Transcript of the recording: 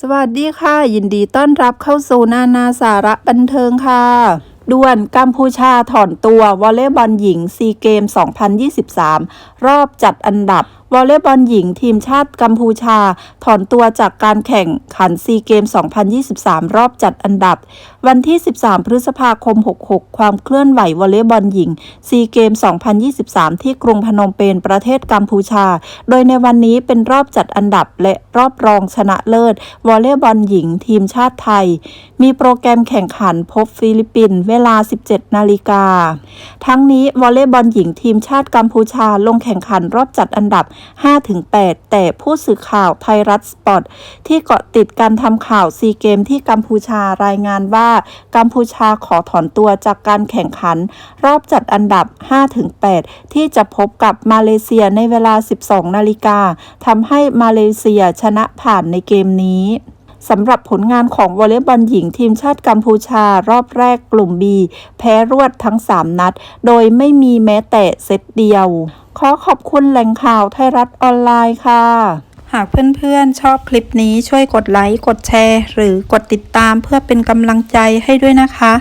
สวัสดีค่ะ ยินดีต้อนรับเข้าสู่นานาสาระบันเทิงค่ะด่วนกัมพูชาถอนตัววอลเลย์บอลหญิงซีเกม 2023 รอบจัดอันดับ วอลเลย์บอลหญิงทีมชาติกัมพูชา ถอนตัวจากการแข่งขันซีเกม 2023 รอบจัดอันดับ วันที่ 13 พฤษภาคม 66 ความเคลื่อนไหววอลเลย์บอลหญิงซีเกม 2023 ที่กรุงพนมเปญประเทศกัมพูชา โดยในวันนี้เป็นรอบจัดอันดับและรอบรองชนะเลิศวอลเลย์บอลหญิงทีมชาติไทย มีโปรแกรมแข่งขันพบฟิลิปปินส์เวลา 17 นาฬิกา ทั้งนี้วอลเลย์บอลหญิงทีมชาติกัมพูชาลงแข่งขันรอบจัดอันดับ5-8 แต่ผู้สื่อข่าวไทยรัฐสปอร์ตที่เกาะติดการทำข่าวซีเกมที่กัมพูชารายงานว่า กัมพูชาขอถอนตัวจากการแข่งขัน รอบจัดอันดับ 5-8 ที่จะพบกับมาเลเซียในเวลา 12 นาฬิกาทำให้มาเลเซียชนะผ่านในเกมนี้ สำหรับผลงานของวอลเลย์บอลหญิงทีมชาติกัมพูชารอบแรกกลุ่ม B แพ้รวดทั้ง 3 นัด โดยไม่มีแม้แต่เซตเดียว ขอขอบคุณแหล่งข่าวไทยรัฐออนไลน์ค่ะ หากเพื่อนๆ ชอบคลิปนี้ช่วยกดไลค์ กดแชร์ หรือกดติดตามเพื่อเป็นกำลังใจให้ด้วยนะคะ